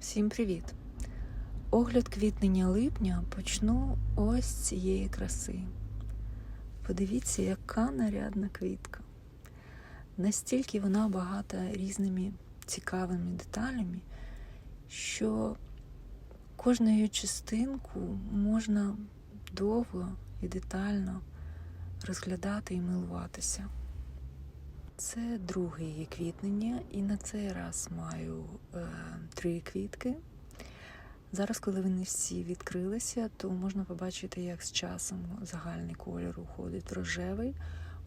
Всім привіт! Огляд квітнення липня почну ось з цієї краси. Подивіться, яка нарядна квітка. Настільки вона багата різними цікавими деталями, що кожну її частинку можна довго і детально розглядати і милуватися. Це друге її квітнення, і на цей раз маю е, три квітки. Зараз, коли вони всі відкрилися, то можна побачити, як з часом загальний колір уходить рожевий.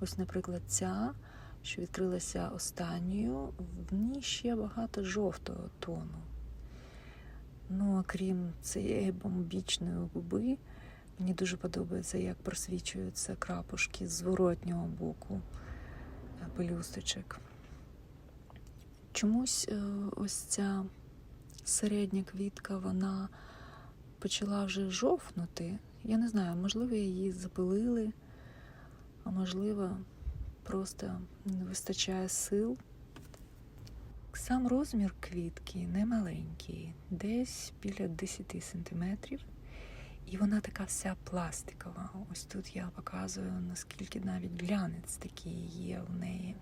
Ось, наприклад, ця, що відкрилася останньою, в ній ще багато жовтого тону. Ну, а крім цієї бомбічної губи, мені дуже подобається, як просвічуються крапушки з зворотнього боку пелюсточок. Чомусь е, ось ця середня квітка, вона почала вже жовтнути. Я не знаю, можливо, її запилили, а можливо, просто не вистачає сил. Сам розмір квітки не маленький, десь біля 10 сантиметрів. І вона така вся пластикова. Ось тут я показую, наскільки навіть глянець такий є в неї.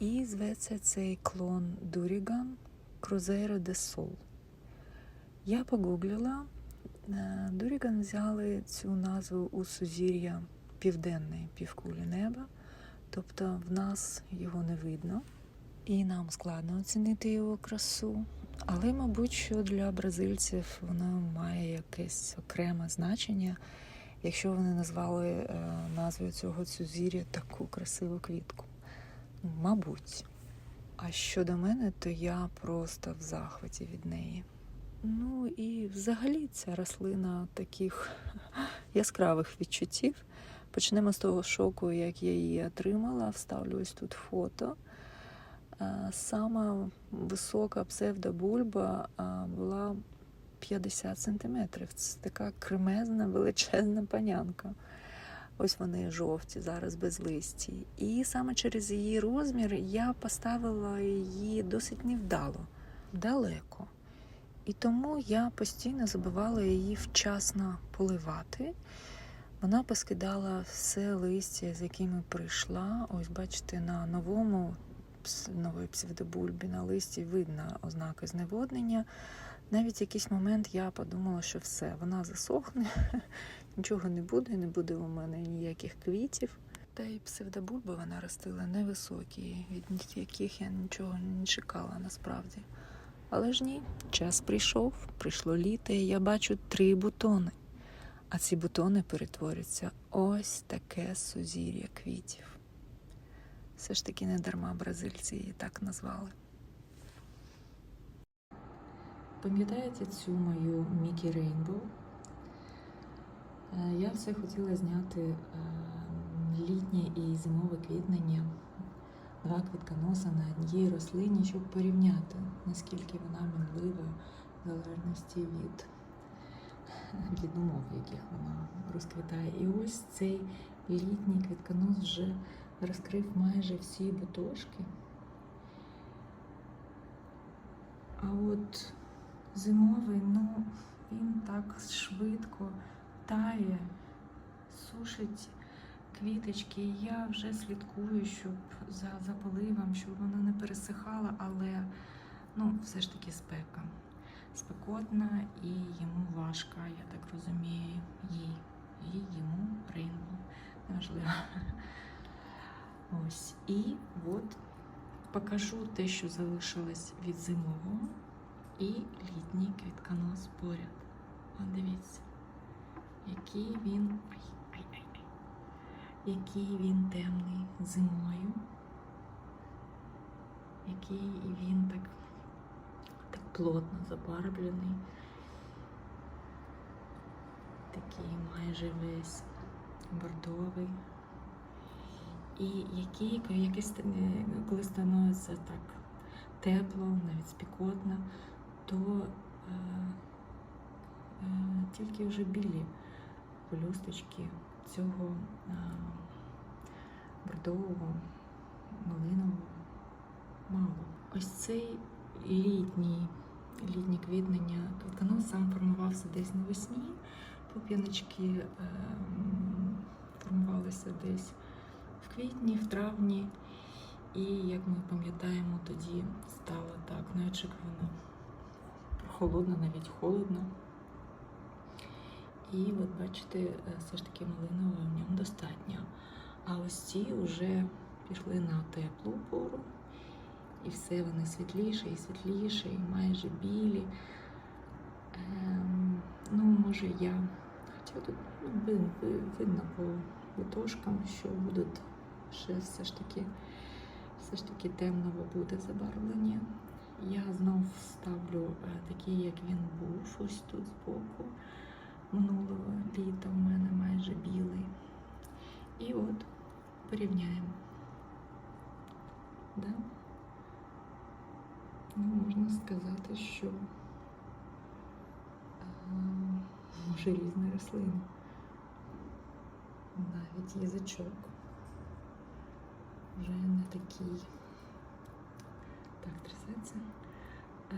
І зветься цей клон Дуріган Cruzeiro de Sol. Я погуглила. Дуріган взяли цю назву у сузір'я південної півкулі неба, тобто в нас його не видно, і нам складно оцінити його красу. Але, мабуть, що для бразильців воно має якесь окреме значення, якщо вони назвали е, назвою цього цюзір'я таку красиву квітку. Мабуть. А щодо мене, то я просто в захваті від неї. Ну і взагалі ця рослина таких яскравих відчуттів. Почнемо з того шоку, як я її отримала. Вставлю ось тут фото. Сама висока псевдобульба була 50 сантиметрів. Це така кремезна, величезна панянка. Ось вони жовті, зараз без листі. І саме через її розмір я поставила її досить невдало, далеко. І тому я постійно забувала її вчасно поливати. Вона поскидала все листя, з якими прийшла. Ось, бачите, на новому нової псевдобульбі на листі видно ознаки зневоднення. Навіть якийсь момент я подумала, що все, вона засохне, нічого не буде, не буде у мене ніяких квітів. Та й псевдобульби вона ростила невисокі, від яких я нічого не чекала насправді. Але ж ні, час прийшов, прийшло літо, і я бачу три бутони. А ці бутони перетворюються ось таке сузір'я квітів. Все ж таки не дарма бразильці її так назвали. Пам'ятаєте цю мою Мікі Рейнбоу? Я все хотіла зняти е, літнє і зимове квітнення, два квітконоса на одній рослині, щоб порівняти, наскільки вона мінлива в залежності від, від умов, в яких вона розквітає. І ось цей літній квітконос вже розкрив майже всі бутошки. А от зимовий, ну, він так швидко тає, сушить квіточки. Я вже слідкую, щоб за запаливом, щоб вона не пересихала, але ну, все ж таки спека. Спекотна і йому важка, я так розумію, їй, їй йому рейнбу. Неважливо. Ось. І от покажу те, що залишилось від зимового і літній квітконос поряд. От дивіться, який він. Який він темний зимою. Який він так, так плотно забарвлений. Такий майже весь бордовий. І які, якесь, коли становиться так тепло, навіть спікотно, то е, е, тільки вже білі пелюсточки цього е, бордового, малинового мало. Ось цей літній, літнє квітнення квітконос сам формувався десь навесні. Пуп'яночки ем, формувалися десь в квітні, в травні. І як ми пам'ятаємо, тоді стало так неочікувано холодно, навіть холодно. І от бачите, е, все ж таки малинова в ньому достатньо. А ось ці вже пішли на теплу пору, і все вони світліше і світліше, і майже білі. Ем, ну, може, я. Хоча тут ну, ви- ви- видно по бутошкам, що будуть ще все ж таки, все ж таки темного буде забарвлення. Я знов ставлю е, такий, як він був, ось тут збоку. Минулого літа у мене майже білий. І от порівняємо. Да? Ну, можна сказати, що е, може різні рослини. Навіть язичок вже не такий. Так, трясеться. Е,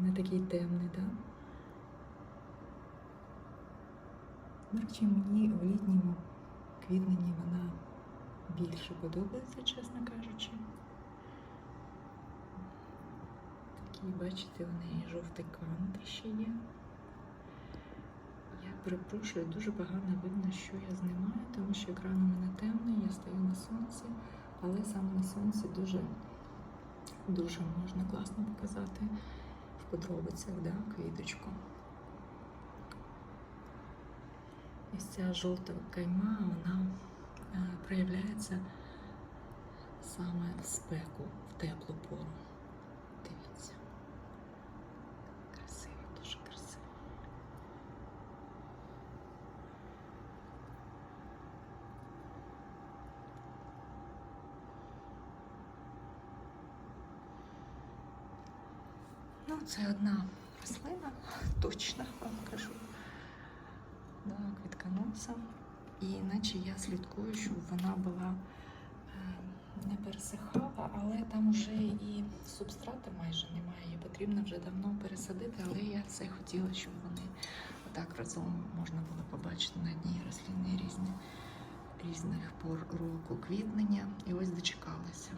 не такий темний, так? До речі, мені в літньому квітненні вона більше подобається, чесно кажучи. Такі, бачите, в неї жовтий кант ще є. Я перепрошую, дуже погано видно, що я знімаю, тому що екран у мене темний, я стою на сонці, але саме на сонці дуже, дуже можна класно показати в подробицях да, квіточку. І ця жовта кайма, вона е, проявляється саме в спеку, в теплу пору. Дивіться. Красиво, дуже красиво. Ну, це одна рослина, точно вам кажу да, квітконоса. І наче я слідкую, щоб вона була е, не пересихала, але там вже і субстрата майже немає. Її потрібно вже давно пересадити, але я це хотіла, щоб вони отак разом можна було побачити на одній рослині різні, різних пор року квітнення. І ось дочекалася.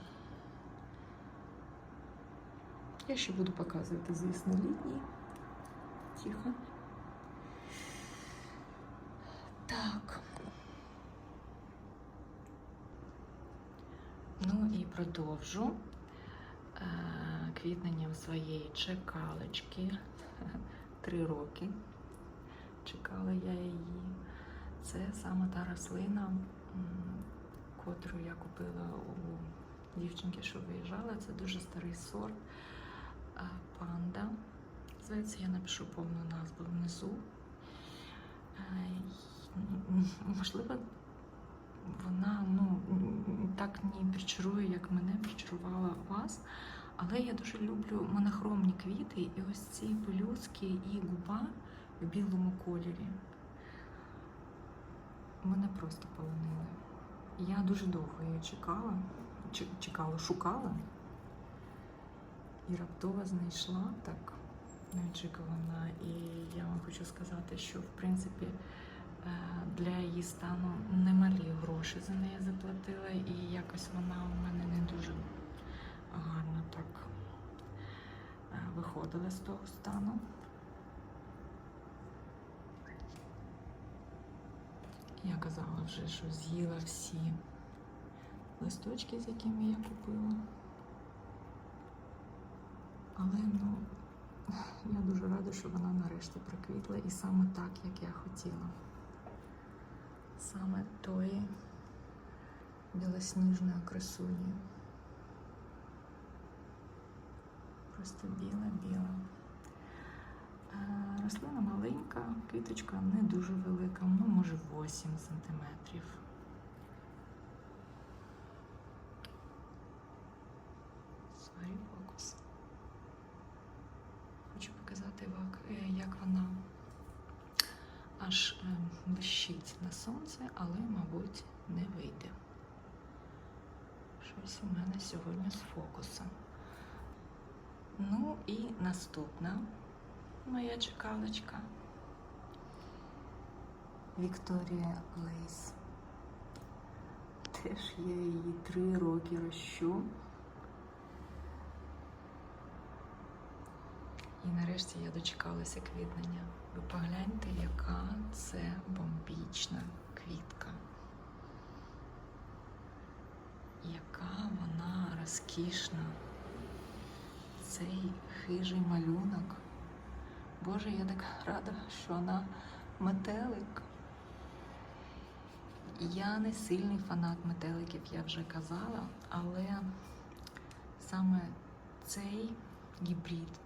Я ще буду показувати, звісно, літній. Тихо. Так. Ну і продовжу е, квітненням своєї чекалочки. Три роки чекала я її. Це саме та рослина, котру я купила у дівчинки, що виїжджала. Це дуже старий сорт панда. Здається, я напишу повну назву внизу. Е, Можливо, вона ну, так не причарує, як мене причарувала вас. Але я дуже люблю монохромні квіти і ось ці пелюстки і губа в білому кольорі. Мене просто полонили. Я дуже довго її чекала, чекала, шукала і раптово знайшла так неочікувано. І я вам хочу сказати, що в принципі е, для її стану немалі гроші за неї заплатила, і якось вона у мене не дуже гарно так е, виходила з того стану. Я казала вже, що з'їла всі листочки, з якими я купила. Але ну, я дуже рада, що вона нарешті приквітла і саме так, як я хотіла. Саме тої білосніжної красуні. Просто біла-біла. Е, Рослина маленька, квіточка не дуже велика, ну, може 8 сантиметрів. Показати, як, е, вона аж е, блищить на сонце, але, мабуть, не вийде. Щось у мене сьогодні з фокусом. Ну і наступна моя чекалочка. Вікторія Лейс. Теж я її три роки рощу. І нарешті я дочекалася квітнення. Ви погляньте, яка це бомбічна квітка. Яка вона розкішна. Цей хижий малюнок. Боже, я так рада, що вона метелик. Я не сильний фанат метеликів, я вже казала, але саме цей гібрид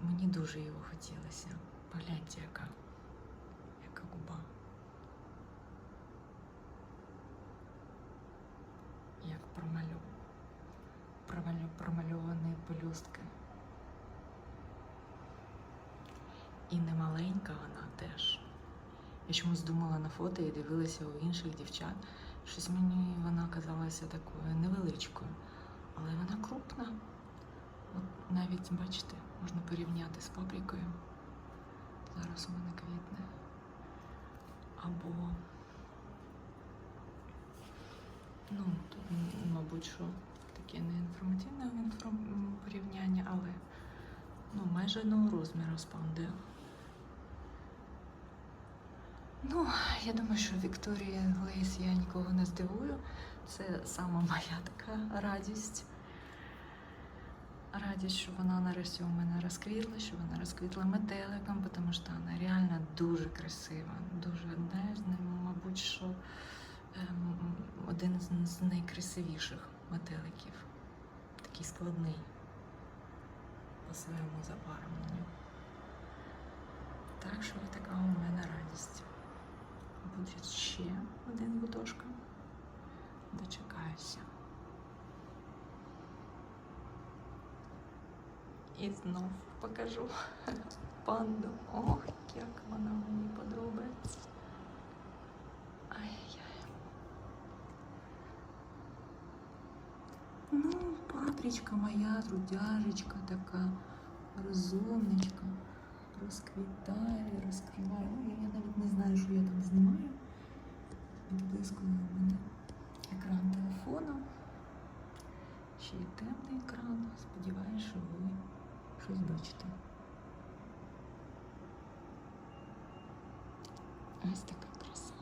мені дуже його хотілося. Погляньте, яка, яка губа. Як промалю, промалю, промальовані пелюстки. І не маленька вона теж. Я чомусь думала на фото і дивилася у інших дівчат. Щось мені вона казалася такою невеличкою, але вона крупна. От навіть, бачите, можна порівняти з паприкою. Зараз у мене квітне. Або, ну, тут, мабуть, що таке не інформативне порівняння, але ну, майже одного розміру спандео. Ну, я думаю, що Вікторія Глейс я нікого не здивую. Це сама моя така радість. Радість, що вона нарешті у мене розквітла, що вона розквітла метеликом, тому що вона реально дуже красива. Дуже, знаєш, не- мабуть, що ем, один з, найкрасивіших метеликів. Такий складний по своєму забарвленню. Так що така у мене радість. Буде ще один бутошка. Дочекаюся. І знов покажу панду. Ох, як вона мені подобається. Ай-яй. Ну, папричка моя, трудяжечка така, розумничка. Розквітає, розкриває. Ну, я, навіть не знаю, що я там знімаю. Відблискує у мене екран телефону. Ще й темний екран. Сподіваюсь, що ви щось бачите. Ось така краса.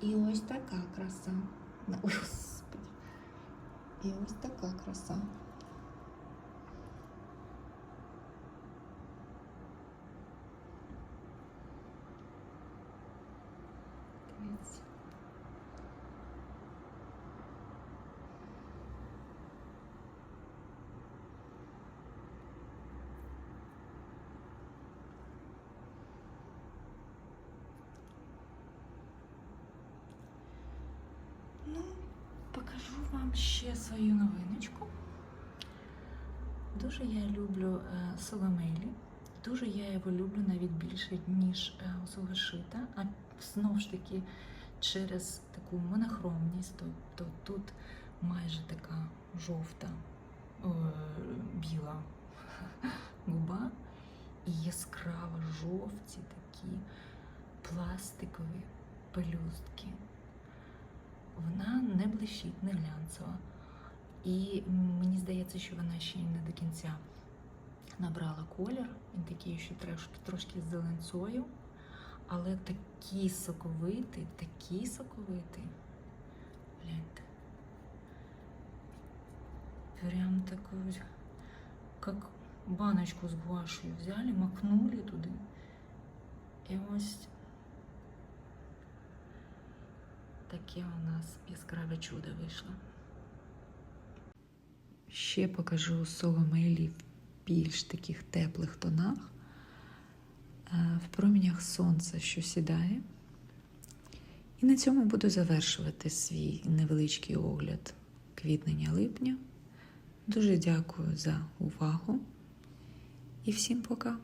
І ось така краса. Господи. І ось така краса. Покажу вам ще свою новиночку. Дуже я люблю е, Соломейлі. Дуже я його люблю навіть більше, ніж е, Сулгашита. А знову ж таки, через таку монохромність, тобто тут майже така жовта, е, біла губа і яскраво жовті такі пластикові пелюстки. Вона не блищить, не глянцева. І мені здається, що вона ще не до кінця набрала колір. Він такий ще трошки, трошки з зеленцою, але такий соковитий, такий соковитий. Гляньте. Прям такую, как баночку з гуашью взяли, макнули туди. І ось таке у нас яскраве чудо вийшло. Ще покажу соломейлі в більш таких теплих тонах, е, в промінях сонця, що сідає. І на цьому буду завершувати свій невеличкий огляд квітнення липня. Дуже дякую за увагу і всім пока!